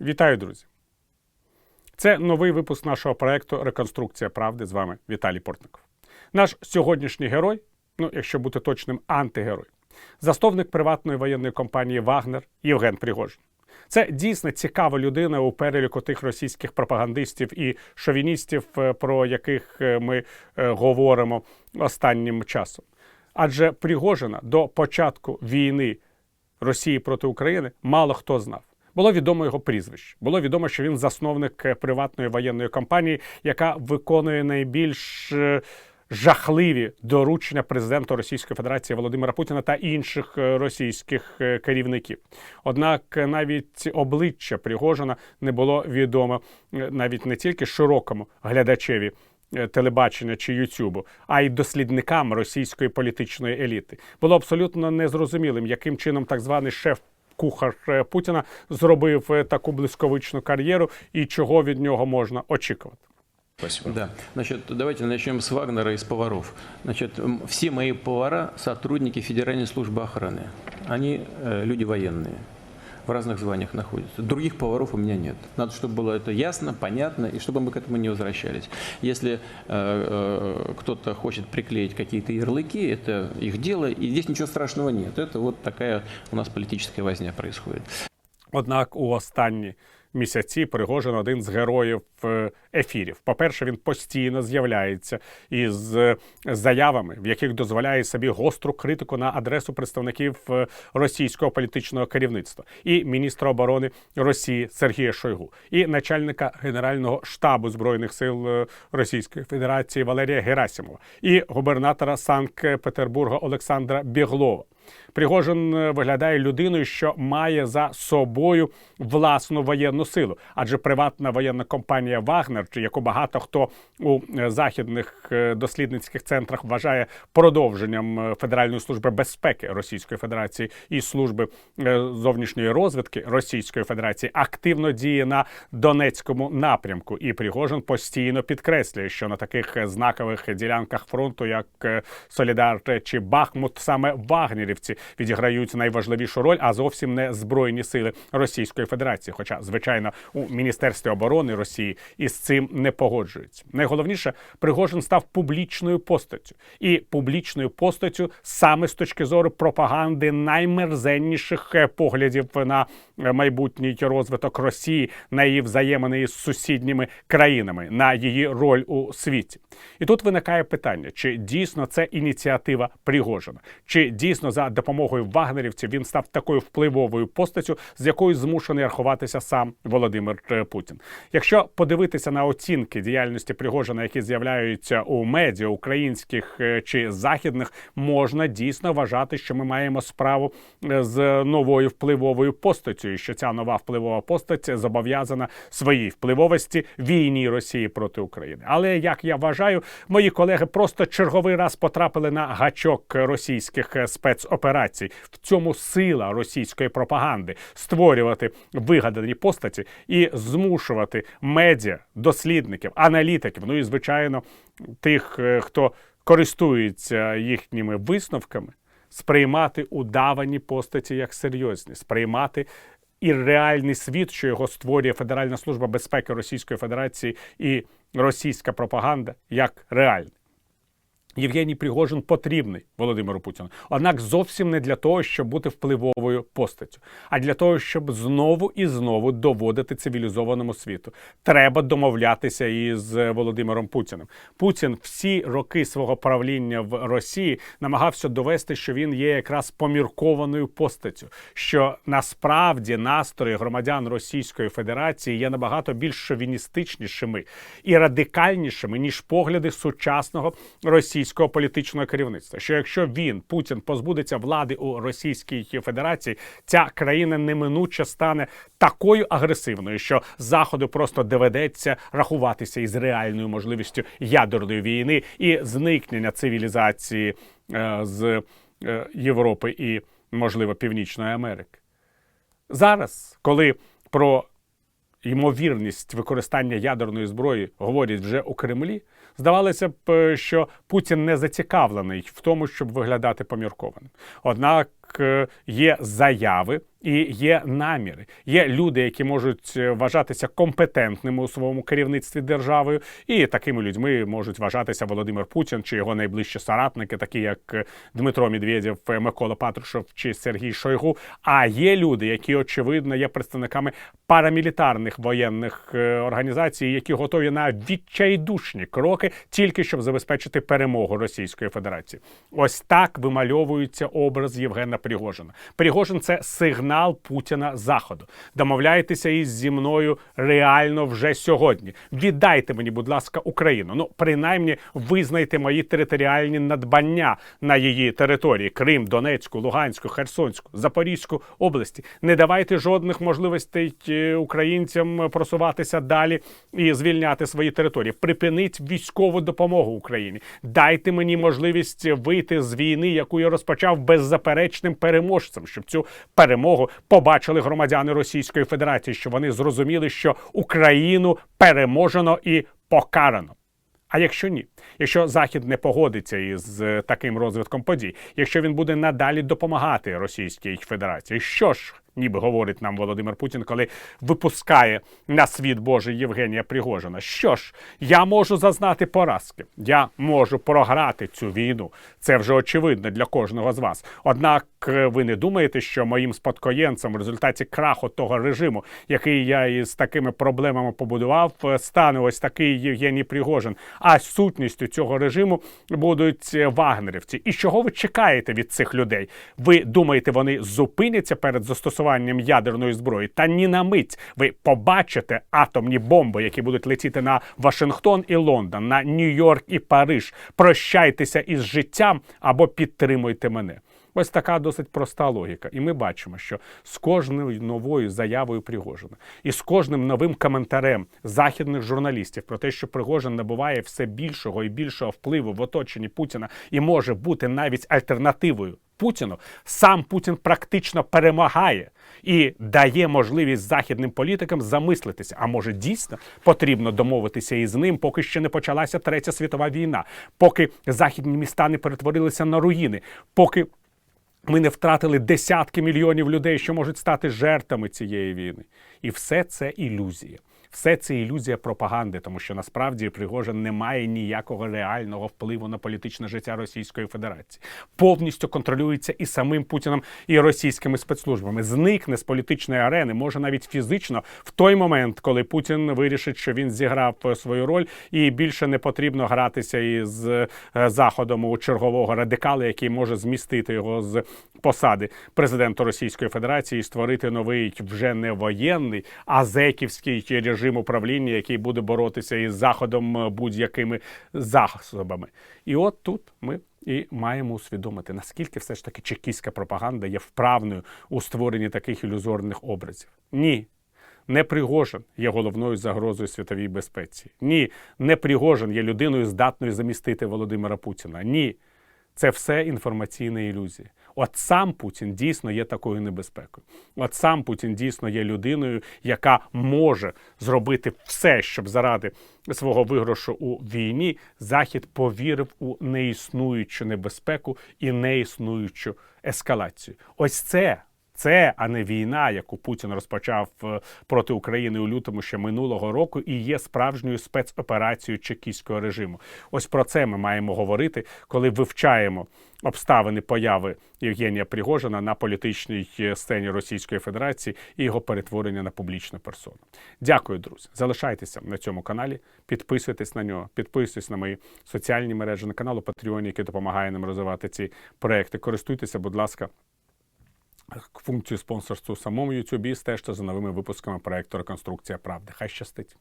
Вітаю, друзі! Це новий випуск нашого проекту Реконструкція правди. З вами Віталій Портников. Наш сьогоднішній герой, ну якщо бути точним, антигерой, засновник приватної воєнної компанії Вагнер Євген Пригожин. Це дійсно цікава людина у переліку тих російських пропагандистів і шовіністів, е, про яких е, ми е, говоримо останнім часом. Адже Пригожина до початку війни Росії проти України мало хто знав. Було відомо його прізвище. Було відомо, що він засновник е, приватної воєнної компанії, яка виконує найбільш е, жахливі доручення президента Російської Федерації Володимира Путіна та інших е, російських керівників. Однак навіть обличчя Пригожина не було відомо навіть не тільки широкому глядачеві телебачення чи Ютубу, а й дослідникам російської політичної еліти. Було абсолютно незрозумілим, яким чином так званий шеф Кухар е, Путіна зробив е, таку блисковичну кар'єру, і чого від нього можна очікувати. Спасибо. Да, значит, давайте начнем с Вагнера и с поваров. Значит, м, все мои повара – сотрудники Федеральной службы охраны. Они э, люди военные, в разных званиях находятся. Других поваров у меня нет. Надо, чтобы было это ясно, понятно, и чтобы мы к этому не возвращались. Если э, э, кто-то хочет приклеить какие-то ярлыки, это их дело, и здесь ничего страшного нет. Это вот такая у нас политическая возня происходит. Однак у останні місяці Пригожин один з героїв е, ефірів. По-перше, він постійно з'являється із е, заявами, в яких дозволяє собі гостру критику на адресу представників е, російського політичного керівництва і міністра оборони Росії Сергія Шойгу, і начальника Генерального штабу збройних сил Російської Федерації Валерія Герасимова, і губернатора Санкт-Петербурга Олександра Біглова. Пригожин е, виглядає людиною, що має за собою власну воєнну силу, адже приватна воєнна компанія Вагнер, яку багато хто у е, західних е, дослідницьких центрах вважає продовженням Федеральної служби безпеки Російської Федерації і служби зовнішньої розвідки Російської Федерації, активно діє на Донецькому напрямку. І Пригожин постійно підкреслює, що на таких знакових ділянках фронту, як Солідар чи Бахмут, саме вагнерівці відіграють найважливішу роль, а зовсім не збройні сили Російської Федерації. Хоча, звичайно, у Міністерстві оборони Росії із цим не погоджуються. Найголовніше, Пригожин став публічною постаттю, і публічною постаттю саме з точки зору пропаганди наймерзенніших е, поглядів на е, майбутній розвиток Росії, на її взаємини із сусідніми країнами, на її роль у світі. І тут виникає питання: чи дійсно це ініціатива Пригожина, чи дійсно за допомогою вагнерівців він став такою впливовою постаттю, з якою змушений рахуватися сам Володимир е, Путін. Якщо подивитися на оцінки діяльності Пригожина, які з'являються у медіа українських е, чи західних, можна дійсно вважати, що ми маємо справу е, з новою впливовою постаттю, і що ця нова впливова постать зобов'язана своїй впливовості війні Росії проти України. Але як я вважаю, мої колеги просто черговий раз потрапили на гачок російських е, спецоперацій. В цьому сила російської пропаганди створювати вигадані постаті і змушувати медіа, дослідників, аналітиків, ну і звичайно тих, е, хто користується їхніми висновками, сприймати удавані постаті як серйозні, сприймати і реальний світ, що його створює Федеральна служба безпеки Російської Федерації і російська пропаганда як реальний. Євгеній Пригожин потрібний Володимиру Путіну. Однак зовсім не для того, щоб бути впливовою постаттю, а для того, щоб знову і знову доводити цивілізованому світу. Треба домовлятися із Володимиром Путіним. Путін всі роки свого правління в Росії намагався довести, що він є якраз поміркованою постаттю, що насправді настрої громадян Російської Федерації є набагато більш шовіністичнішими і радикальнішими ніж погляди сучасного російського політичного керівництва. Що якщо він Путін позбудеться влади у Російській Федерації, ця країна неминуче стане такою агресивною, що заходу просто доведеться рахуватися із реальною можливістю ядерної війни і зникнення цивілізації е, з е, Європи і, можливо, Північної Америки. Зараз, коли про ймовірність використання ядерної зброї говорять вже у Кремлі, здавалося б, е, що Путін не зацікавлений в тому, щоб виглядати поміркованим. Однак е, є заяви і є наміри. Є люди, які можуть е, вважатися компетентними у своєму керівництві державою, і такими людьми можуть вважатися Володимир Путін чи його найближчі соратники, такі як е, Дмитро Медведєв, Микола Патрушев чи Сергій Шойгу. А є люди, які очевидно є представниками парамілітарних воєнних організацій, які готові на відчайдушні кроки, тільки щоб забезпечити перемогу Російської Федерації. Ось так вимальовується образ Євгена. Пригожин це сигнал Путіна Заходу. Домовляйтеся із зі мною реально вже сьогодні. Віддайте мені, будь ласка, Україну. Ну, принаймні, визнайте мої територіальні надбання на її території: Крим, Донецьку, Луганську, Херсонську, Запорізьку області. Не давайте жодних можливостей е, українцям просуватися далі і звільняти свої території. Припиніть військову допомогу Україні. Дайте мені можливість вийти з війни, яку я розпочав беззаперечним переможцем, щоб цю перемогу побачили громадяни Російської Федерації, щоб вони зрозуміли, що Україну переможено і покарано. А якщо ні, якщо Захід не погодиться із е, таким розвитком подій, якщо він буде надалі допомагати Російській Федерації, що ж ніби говорить нам Володимир Путін, коли випускає на світ Божий Євгенія Пригожина, що ж я можу зазнати поразки, я можу програти цю війну. Це вже очевидно для кожного з вас. Однак е, ви не думаєте, що моїм спадкоємцем в результаті краху того режиму, який я із такими проблемами побудував, е, стане ось такий Євгеній Пригожин. А сутністю цього режиму будуть е, вагнерівці. І чого ви чекаєте від цих людей? Ви думаєте, вони зупиняться перед застосуванням ядерної зброї? Та ні на мить. Ви побачите атомні бомби, які будуть летіти на Вашингтон і Лондон, на Нью-Йорк і Париж. Прощайтеся із життям або підтримуйте мене. Ось така досить проста логіка. І ми бачимо, що з кожною новою заявою Пригожина і з кожним новим коментарем західних журналістів про те, що Пригожин набуває все більшого і більшого впливу в оточенні Путіна і може бути навіть альтернативою Путіну, сам Путін практично перемагає і дає можливість західним політикам замислитися. А може дійсно потрібно домовитися із ним, поки ще не почалася третя світова війна, поки західні міста не перетворилися на руїни, поки ми не втратили десятки мільйонів людей, що можуть стати жертвами цієї війни. І все це ілюзія. Все це ілюзія пропаганди, тому що насправді Пригожин не має ніякого реального впливу на політичне життя Російської Федерації. Повністю контролюється і самим Путіним, і російськими спецслужбами. Зникне з політичної арени, може навіть фізично, в той момент, коли Путін вирішить, що він зіграв свою роль, і більше не потрібно гратися із е, заходом у чергового радикала, який може змістити його з посади президента Російської Федерації і створити новий вже не воєнний, а зеківський режим управління, який буде боротися із заходом е, будь-якими засобами. І от тут ми. І маємо усвідомити, наскільки все ж таки чекістська пропаганда є вправною у створенні таких ілюзорних образів. Ні, не Пригожин є головною загрозою світовій безпеці. Ні, не Пригожин є людиною, здатною замістити Володимира Путіна. Ні, це все інформаційна ілюзія. От сам Путін дійсно є такою небезпекою. От сам Путін дійсно є людиною, яка може зробити все, щоб заради свого виграшу у війні Захід повірив у неіснуючу небезпеку і неіснуючу ескалацію. Ось це. Це, а не війна, яку Путін розпочав е, проти України у лютому ще минулого року, і є справжньою спецоперацією чекістського режиму. Ось про це ми маємо говорити, коли вивчаємо обставини появи Євгенія Пригожина на політичній е, сцені Російської Федерації і його перетворення на публічну персону. Дякую, друзі. Залишайтеся на цьому каналі, підписуйтесь на нього, підписуйтесь на мої соціальні мережі на канал у Patreon, який допомагає нам розвивати ці проекти. Користуйтеся, будь ласка функцію спонсорства у самому Ютубі. стежте за новими випусками проекту Реконструкція правди. Хай щастить!